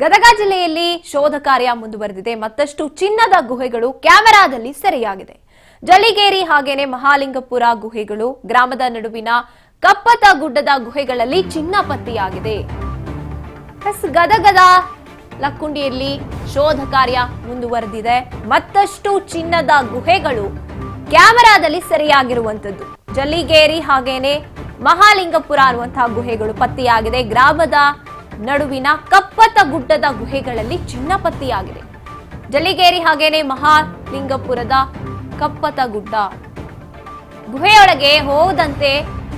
ಗದಗ ಜಿಲ್ಲೆಯಲ್ಲಿ ಶೋಧ ಕಾರ್ಯ ಮುಂದುವರೆದಿದೆ. ಮತ್ತಷ್ಟು ಚಿನ್ನದ ಗುಹೆಗಳು ಕ್ಯಾಮೆರಾದಲ್ಲಿ ಸೆರೆಯಾಗಿದೆ. ಜಲಿಗೇರಿ ಹಾಗೇನೆ ಮಹಾಲಿಂಗಪುರ ಗುಹೆಗಳು ಗ್ರಾಮದ ನಡುವಿನ ಕಪ್ಪತ ಗುಡ್ಡದ ಗುಹೆಗಳಲ್ಲಿ ಚಿನ್ನ ಪತ್ತೆಯಾಗಿದೆ. ಗದಗದ ಲಕ್ಕುಂಡಿಯಲ್ಲಿ ಶೋಧ ಕಾರ್ಯ ಮುಂದುವರೆದಿದೆ. ಮತ್ತಷ್ಟು ಚಿನ್ನದ ಗುಹೆಗಳು ಕ್ಯಾಮೆರಾದಲ್ಲಿ ಸೆರೆಯಾಗಿರುವಂತದ್ದು ಜಲ್ಲಿಗೇರಿ ಹಾಗೇನೆ ಮಹಾಲಿಂಗಪುರ ಅನ್ನುವಂತಹ ಗುಹೆಗಳು ಪತ್ತೆಯಾಗಿದೆ. ಗ್ರಾಮದ ನಡುವಿನ ಕಪ್ಪತ ಗುಡ್ಡದ ಗುಹೆಗಳಲ್ಲಿ ಚಿನ್ನ ಪತ್ತೆಯಾಗಿದೆ ಜಲಿಗೇರಿ ಹಾಗೇನೆ ಮಹಾಲಿಂಗಪುರದ ಕಪ್ಪತ ಗುಡ್ಡ. ಗುಹೆಯೊಳಗೆ ಹೋದಂತೆ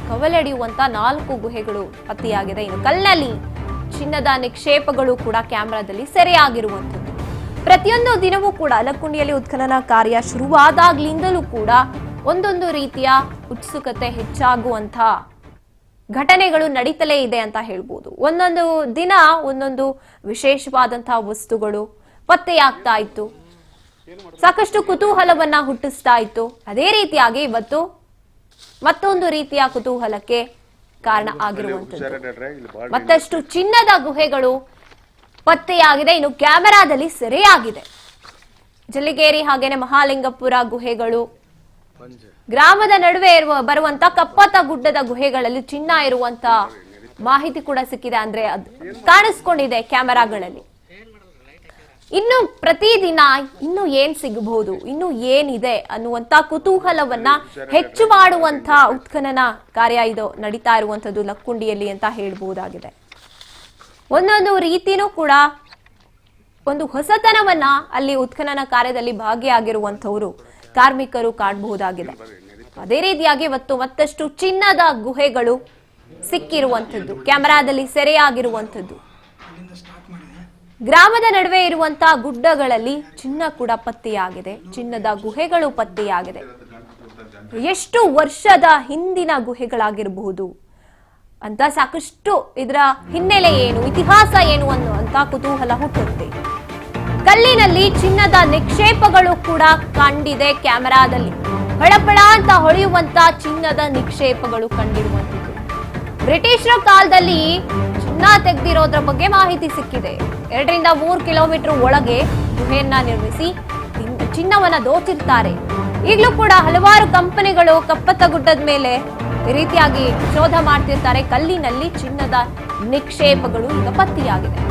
ಕವಲಡಿಯುವಂತ ನಾಲ್ಕು ಗುಹೆಗಳು ಪತ್ತೆಯಾಗಿದೆ. ಇನ್ನು ಕಲ್ಲಲ್ಲಿ ಚಿನ್ನದ ನಿಕ್ಷೇಪಗಳು ಕೂಡ ಕ್ಯಾಮೆರಾದಲ್ಲಿ ಸೆರೆಯಾಗಿರುವಂಥದ್ದು. ಪ್ರತಿಯೊಂದು ದಿನವೂ ಕೂಡ ಅಲಕುಂಡಿಯಲ್ಲಿ ಉತ್ಖನನ ಕಾರ್ಯ ಶುರುವಾದಾಗ್ಲಿಂದಲೂ ಕೂಡ ಒಂದೊಂದು ರೀತಿಯ ಉತ್ಸುಕತೆ ಹೆಚ್ಚಾಗುವಂಥ ಘಟನೆಗಳು ನಡೀತಲೇ ಇದೆ ಅಂತ ಹೇಳ್ಬೋದು. ಒಂದೊಂದು ದಿನ ಒಂದೊಂದು ವಿಶೇಷವಾದಂತಹ ವಸ್ತುಗಳು ಪತ್ತೆಯಾಗ್ತಾ ಇತ್ತು. ಸಾಕಷ್ಟು ಕುತೂಹಲವನ್ನ ಹುಟ್ಟಿಸ್ತಾ ಇತ್ತು. ಅದೇ ರೀತಿಯಾಗಿ ಇವತ್ತು ಮತ್ತೊಂದು ರೀತಿಯ ಕುತೂಹಲಕ್ಕೆ ಕಾರಣ ಆಗಿರುವಂತದ್ದು ಮತ್ತಷ್ಟು ಚಿನ್ನದ ಗುಹೆಗಳು ಪತ್ತೆಯಾಗಿದೆ. ಇನ್ನು ಕ್ಯಾಮೆರಾದಲ್ಲಿ ಸೆರೆಯಾಗಿದೆ. ಜಲ್ಲಿಗೇರಿ ಹಾಗೇನೆ ಮಹಾಲಿಂಗಪುರ ಗುಹೆಗಳು ಗ್ರಾಮದ ನಡುವೆ ಇರುವ ಬರುವಂತ ಕಪ್ಪತ ಗುಡ್ಡದ ಗುಹೆಗಳಲ್ಲಿ ಚಿನ್ನ ಇರುವಂತ ಮಾಹಿತಿ ಕೂಡ ಸಿಕ್ಕಿದೆ ಅಂದ್ರೆ ಅದು ಕಾಣಿಸ್ಕೊಂಡಿದೆ ಕ್ಯಾಮೆರಾಗಳಲ್ಲಿ. ಇನ್ನು ಪ್ರತಿದಿನ ಇನ್ನು ಏನ್ ಸಿಗಬಹುದು, ಇನ್ನು ಏನಿದೆ ಅನ್ನುವಂತ ಕುತೂಹಲವನ್ನ ಹೆಚ್ಚು ಮಾಡುವಂತ ಉತ್ಖನನ ಕಾರ್ಯ ಇದು ನಡೀತಾ ಇರುವಂತದ್ದು ಲಕ್ಕುಂಡಿಯಲ್ಲಿ ಅಂತ ಹೇಳಬಹುದಾಗಿದೆ. ಒಂದೊಂದು ರೀತಿನೂ ಕೂಡ ಒಂದು ಹೊಸತನವನ್ನ ಅಲ್ಲಿ ಉತ್ಖನನ ಕಾರ್ಯದಲ್ಲಿ ಭಾಗಿಯಾಗಿರುವಂತವರು ಕಾರ್ಮಿಕರು ಕಾಣಬಹುದಾಗಿದೆ. ಅದೇ ರೀತಿಯಾಗಿ ಇವತ್ತು ಮತ್ತಷ್ಟು ಚಿನ್ನದ ಗುಹೆಗಳು ಸಿಕ್ಕಿರುವಂಥದ್ದು. ಕ್ಯಾಮೆರಾದಲ್ಲಿ ಸೆರೆಯಾಗಿರುವಂಥದ್ದು. ಗ್ರಾಮದ ನಡುವೆ ಇರುವಂತಹ ಗುಡ್ಡಗಳಲ್ಲಿ ಚಿನ್ನ ಕೂಡ ಪತ್ತೆಯಾಗಿದೆ. ಚಿನ್ನದ ಗುಹೆಗಳು ಪತ್ತೆಯಾಗಿದೆ. ಎಷ್ಟು ವರ್ಷದ ಹಿಂದಿನ ಗುಹೆಗಳಾಗಿರಬಹುದು? ಅಂತ ಸಾಕಷ್ಟು ಇದರ ಹಿನ್ನೆಲೆ ಏನು, ಇತಿಹಾಸ ಏನು ಅನ್ನುವಂತ ಕುತೂಹಲ ಹುಟ್ಟುತ್ತೆ. ಕಲ್ಲಿನಲ್ಲಿ ಚಿನ್ನದ ನಿಕ್ಷೇಪಗಳು ಕೂಡ ಕಂಡಿದೆ ಕ್ಯಾಮೆರಾದಲ್ಲಿ. ಪಳಪಳ ಅಂತ ಹೊಳೆಯುವಂತ ಚಿನ್ನದ ನಿಕ್ಷೇಪಗಳು ಕಂಡಿರುವಂತದ್ದು. ಬ್ರಿಟಿಷರ ಕಾಲದಲ್ಲಿ ಚಿನ್ನ ತೆಗೆದಿರೋದ್ರ ಬಗ್ಗೆ ಮಾಹಿತಿ ಸಿಕ್ಕಿದೆ. ಎರಡರಿಂದ ಮೂರು ಕಿಲೋಮೀಟರ್ ಒಳಗೆ ಗುಹೆಯನ್ನ ನಿರ್ಮಿಸಿ ಚಿನ್- ಚಿನ್ನವನ್ನ ದೋಚಿರ್ತಾರೆ. ಈಗಲೂ ಕೂಡ ಹಲವಾರು ಕಂಪನಿಗಳು ಕಪ್ಪತ್ತ ಗುಡ್ಡದ ಮೇಲೆ ಈ ರೀತಿಯಾಗಿ ಶೋಧ ಮಾಡ್ತಿರ್ತಾರೆ. ಕಲ್ಲಿನಲ್ಲಿ ಚಿನ್ನದ ನಿಕ್ಷೇಪಗಳು ಈಗ ಪತ್ತೆಯಾಗಿದೆ.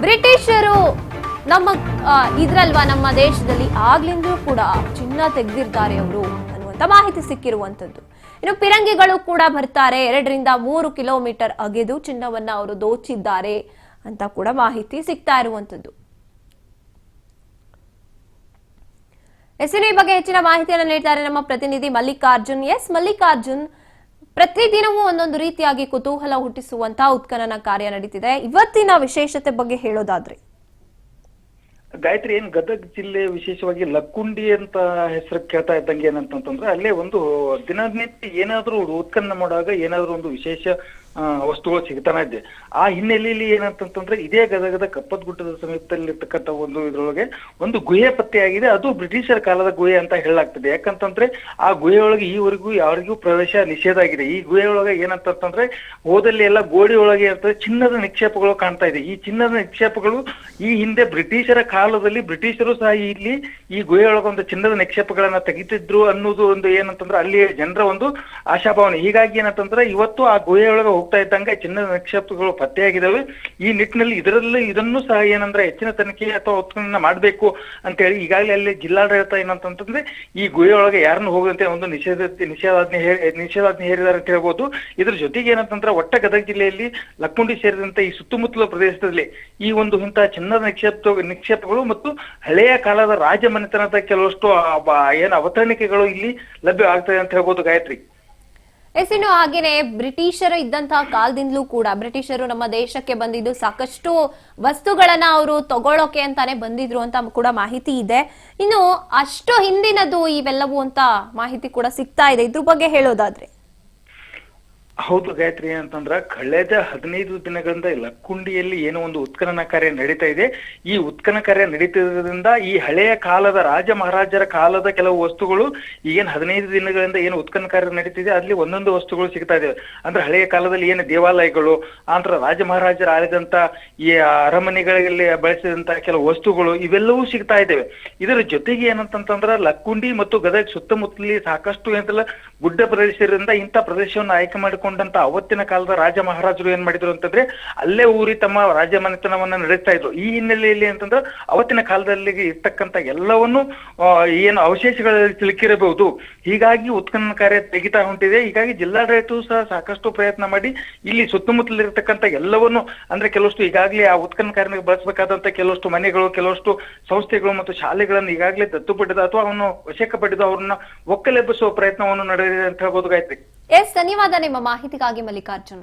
ಬ್ರಿಟಿಷರು ನಮ್ಮ ಇದ್ರಲ್ವಾ ನಮ್ಮ ದೇಶದಲ್ಲಿ ಆಗ್ಲಿಂದಲೂ ಕೂಡ ಚಿನ್ನ ತೆಗೆದಿರ್ತಾರೆ ಅವರು ಅನ್ನುವಂತ ಮಾಹಿತಿ ಸಿಕ್ಕಿರುವಂತದ್ದು ಇನ್ನು ಪಿರಂಗಿಗಳು ಕೂಡ ಬರ್ತಾರೆ. ಎರಡರಿಂದ ಮೂರು ಕಿಲೋಮೀಟರ್ ಅಗೆದು ಚಿನ್ನವನ್ನ ಅವರು ದೋಚಿದ್ದಾರೆ ಅಂತ ಕೂಡ ಮಾಹಿತಿ ಸಿಗ್ತಾ ಇರುವಂತದ್ದು ಎಸ್ಎನ್ ಬಗ್ಗೆ ಹೆಚ್ಚಿನ ಮಾಹಿತಿಯನ್ನು ನೀಡ್ತಾರೆ ನಮ್ಮ ಪ್ರತಿನಿಧಿ ಮಲ್ಲಿಕಾರ್ಜುನ್. ಎಸ್, ಮಲ್ಲಿಕಾರ್ಜುನ್, ಪ್ರತಿದಿನವೂ ಒಂದೊಂದು ರೀತಿಯಾಗಿ ಕುತೂಹಲ ಹುಟ್ಟಿಸುವಂತಹ ಉತ್ಖನನ ಕಾರ್ಯ ನಡೀತಿದೆ. ಇವತ್ತಿನ ವಿಶೇಷತೆ ಬಗ್ಗೆ ಹೇಳೋದಾದ್ರೆ ಗಾಯತ್ರಿ, ಏನ್ ಗದಗ್ ಜಿಲ್ಲೆ ವಿಶೇಷವಾಗಿ ಲಕ್ಕುಂಡಿ ಅಂತ ಹೆಸರು ಕೇಳ್ತಾ ಇದ್ದಂಗೆ ಏನಂತಂತಂದ್ರೆ, ಅಲ್ಲೇ ಒಂದು ದಿನನಿತ್ಯ ಏನಾದ್ರೂ ಉತ್ಖನನ ಮಾಡುವಾಗ ಏನಾದ್ರೂ ಒಂದು ವಿಶೇಷ ವಸ್ತುಗಳು ಸಿಗ್ತಾನೆ ಇದೆ ಆ ಹಿನ್ನೆಲೆಯಲ್ಲಿ ಏನಂತಂತಂದ್ರೆ, ಇದೇ ಗದಗದ ಕಪ್ಪತ್ ಗುಡ್ಡದ ಸಮೀಪದಲ್ಲಿರ್ತಕ್ಕಂಥ ಒಂದು ಇದರೊಳಗೆ ಒಂದು ಗುಹೆ ಪತ್ತೆಯಾಗಿದೆ. ಅದು ಬ್ರಿಟಿಷರ ಕಾಲದ ಗುಹೆ ಅಂತ ಹೇಳಲಾಗ್ತದೆ. ಯಾಕಂತಂದ್ರೆ, ಆ ಗುಹೆಯೊಳಗೆ ಈವರೆಗೂ ಯಾರಿಗೂ ಪ್ರವೇಶ ನಿಷೇಧ ಆಗಿದೆ. ಈ ಗುಹೆಯೊಳಗೆ ಏನಂತಂತಂದ್ರೆ, ಹೋದಲ್ಲಿ ಎಲ್ಲ ಗೋಡೆ ಒಳಗೆ ಇರ್ತದೆ. ಚಿನ್ನದ ನಿಕ್ಷೇಪಗಳು ಕಾಣ್ತಾ ಇದೆ. ಈ ಚಿನ್ನದ ನಿಕ್ಷೇಪಗಳು ಈ ಹಿಂದೆ ಬ್ರಿಟಿಷರ ಕಾಲದಲ್ಲಿ ಬ್ರಿಟಿಷರು ಸಹ ಇಲ್ಲಿ ಈ ಗುಹೆಯೊಳಗೆ ಒಂದು ಚಿನ್ನದ ನಿಕ್ಷೇಪಗಳನ್ನ ತೆಗಿತಿದ್ರು ಅನ್ನೋದು ಒಂದು ಏನಂತಂದ್ರೆ ಅಲ್ಲಿ ಜನರ ಒಂದು ಆಶಾಭಾವನೆ. ಹೀಗಾಗಿ ಏನಂತಂದ್ರೆ, ಇವತ್ತು ಆ ಗುಹೆಯೊಳಗೆ ಹೋಗ್ತಾ ಇದ್ದಂಗೆ ಚಿನ್ನದ ನಿಕ್ಷೇಪಗಳು ಪತ್ತೆಯಾಗಿದ್ದಾವೆ. ಈ ನಿಟ್ಟಿನಲ್ಲಿ ಇದರಲ್ಲಿ ಇದನ್ನು ಸಹ ಏನಂದ್ರೆ ಹೆಚ್ಚಿನ ತನಿಖೆ ಅಥವಾ ಉತ್ಖನನ ಮಾಡಬೇಕು ಅಂತ ಹೇಳಿ ಈಗಾಗಲೇ ಅಲ್ಲಿ ಜಿಲ್ಲಾಡಳಿತ ಏನಂತಂತಂದ್ರೆ ಈ ಗುಹೆಯೊಳಗೆ ಯಾರನ್ನು ಹೋಗದಂತೆ ಒಂದು ನಿಷೇಧ ನಿಷೇಧಾಜ್ಞೆ ನಿಷೇಧಾಜ್ಞೆ ಹೇರಿದ್ದಾರೆ ಅಂತ ಹೇಳ್ಬೋದು. ಇದ್ರ ಜೊತೆಗೆ ಏನಂತಂದ್ರೆ ಒಟ್ಟ ಗದಗ ಜಿಲ್ಲೆಯಲ್ಲಿ ಲಕ್ಕುಂಡಿ ಸೇರಿದಂತೆ ಈ ಸುತ್ತಮುತ್ತಲ ಪ್ರದೇಶದಲ್ಲಿ ಈ ಒಂದು ಇಂತಹ ಚಿನ್ನದ ನಿಕ್ಷೇಪ, ನಿಕ್ಷೇಪಗಳು ಮತ್ತು ಹಳೆಯ ಕಾಲದ ರಾಜಮನೆತನದ ಕೆಲವಷ್ಟು ಏನು ಅವತರಣಿಕೆಗಳು ಇಲ್ಲಿ ಲಭ್ಯ ಆಗ್ತದೆ ಅಂತ ಹೇಳ್ಬೋದು ಗಾಯತ್ರಿ. ಎಸ್, ಇನ್ನು ಹಾಗೇನೆ ಬ್ರಿಟಿಷರು ಇದ್ದಂತಹ ಕಾಲದಿಂದಲೂ ಕೂಡ, ಬ್ರಿಟಿಷರು ನಮ್ಮ ದೇಶಕ್ಕೆ ಬಂದಿದ್ದು ಸಾಕಷ್ಟು ವಸ್ತುಗಳನ್ನ ಅವರು ತಗೊಳ್ಳೋಕೆ ಅಂತಾನೆ ಬಂದಿದ್ರು ಅಂತ ಕೂಡ ಮಾಹಿತಿ ಇದೆ. ಇನ್ನು ಅಷ್ಟು ಹಿಂದಿನದು ಇವೆಲ್ಲವೂ ಅಂತ ಮಾಹಿತಿ ಕೂಡ ಸಿಗ್ತಾ ಇದೆ. ಇದ್ರ ಬಗ್ಗೆ ಹೇಳೋದಾದ್ರೆ. ಹೌದು ಗಾಯತ್ರಿ, ಅಂತಂದ್ರ ಕಳೆದ ಹದಿನೈದು ದಿನಗಳಿಂದ ಲಕ್ಕುಂಡಿಯಲ್ಲಿ ಏನೋ ಒಂದು ಉತ್ಖನನ ಕಾರ್ಯ ನಡೀತಾ ಇದೆ. ಈ ಉತ್ಖನನ ಕಾರ್ಯ ನಡೀತಿರೋದ್ರಿಂದ ಈ ಹಳೆಯ ಕಾಲದ ರಾಜ ಮಹಾರಾಜರ ಕಾಲದ ಕೆಲವು ವಸ್ತುಗಳು, ಈಗೇನು ಹದಿನೈದು ದಿನಗಳಿಂದ ಏನು ಉತ್ಖನ ಕಾರ್ಯ ನಡೀತಿದೆ, ಅಲ್ಲಿ ಒಂದೊಂದು ವಸ್ತುಗಳು ಸಿಗ್ತಾ ಇದೆ ಅಂದ್ರೆ ಹಳೆಯ ಕಾಲದಲ್ಲಿ ಏನು ದೇವಾಲಯಗಳು ಆಂತರ ರಾಜ ಮಹಾರಾಜರ ಆಳಿದಂತ ಈ ಅರಮನೆಗಳಲ್ಲಿ ಬಳಸಿದಂತ ಕೆಲವು ವಸ್ತುಗಳು, ಇವೆಲ್ಲವೂ ಸಿಗ್ತಾ ಇದ್ದಾವೆ ಇದರ ಜೊತೆಗೆ ಏನಂತಂತಂದ್ರ ಲಕ್ಕುಂಡಿ ಮತ್ತು ಗದಗ ಸುತ್ತಮುತ್ತಲಿ ಸಾಕಷ್ಟು ಏನಂತಲ್ಲ ಗುಡ್ಡ ಪ್ರದೇಶದಿಂದ ಇಂಥ ಪ್ರದೇಶವನ್ನು ಆಯ್ಕೆ ಮಾಡಿಕೊಂಡಂತ ಅವತ್ತಿನ ಕಾಲದ ರಾಜ ಮಹಾರಾಜರು ಏನ್ ಮಾಡಿದ್ರು ಅಂತಂದ್ರೆ, ಅಲ್ಲೇ ಊರಿ ತಮ್ಮ ರಾಜ್ಯ ಮನೆತನವನ್ನ ನಡೆಸ್ತಾ ಇದ್ರು. ಈ ಹಿನ್ನೆಲೆಯಲ್ಲಿ ಅಂತಂದ್ರೆ ಅವತ್ತಿನ ಕಾಲದಲ್ಲಿ ಇರ್ತಕ್ಕಂತ ಎಲ್ಲವನ್ನು ಏನು ಅವಶೇಷಗಳಲ್ಲಿ ಸಿಲುಕಿರಬಹುದು ಹೀಗಾಗಿ ಉತ್ಖನನ ಕಾರ್ಯ ತೆಗಿತಾ ಹೊಂಟಿದೆ. ಹೀಗಾಗಿ ಜಿಲ್ಲಾಡಳಿತವು ಸಹ ಸಾಕಷ್ಟು ಪ್ರಯತ್ನ ಮಾಡಿ ಇಲ್ಲಿ ಸುತ್ತಮುತ್ತಲಿರ್ತಕ್ಕಂಥ ಎಲ್ಲವನ್ನು, ಅಂದ್ರೆ ಕೆಲವಷ್ಟು ಈಗಾಗಲೇ ಆ ಉತ್ಖನನ ಕಾರ್ಯಕ್ಕೆ ಬಳಸಬೇಕಾದಂತ ಕೆಲವಷ್ಟು ಮನೆಗಳು, ಕೆಲವಷ್ಟು ಸಂಸ್ಥೆಗಳು ಮತ್ತು ಶಾಲೆಗಳನ್ನು ಈಗಾಗಲೇ ದತ್ತು ಪಡೆದ ಅಥವಾ ಅವನು ವಶಕ್ಕೆ ಪಡೆದು ಅವ್ರನ್ನ ಒಕ್ಕಲೆಬ್ಬಿಸುವ ಪ್ರಯತ್ನವನ್ನು ನಡೆದಿದೆ ಅಂತ ಹೇಳ್ಬೋದು ಗಾಯತ್ರಿ ಎಸ್ ಧನ್ಯವಾದ ನಿಮ್ಮ ಮಾಹಿತಿಗಾಗಿ ಮಲ್ಲಿಕಾರ್ಜುನ್.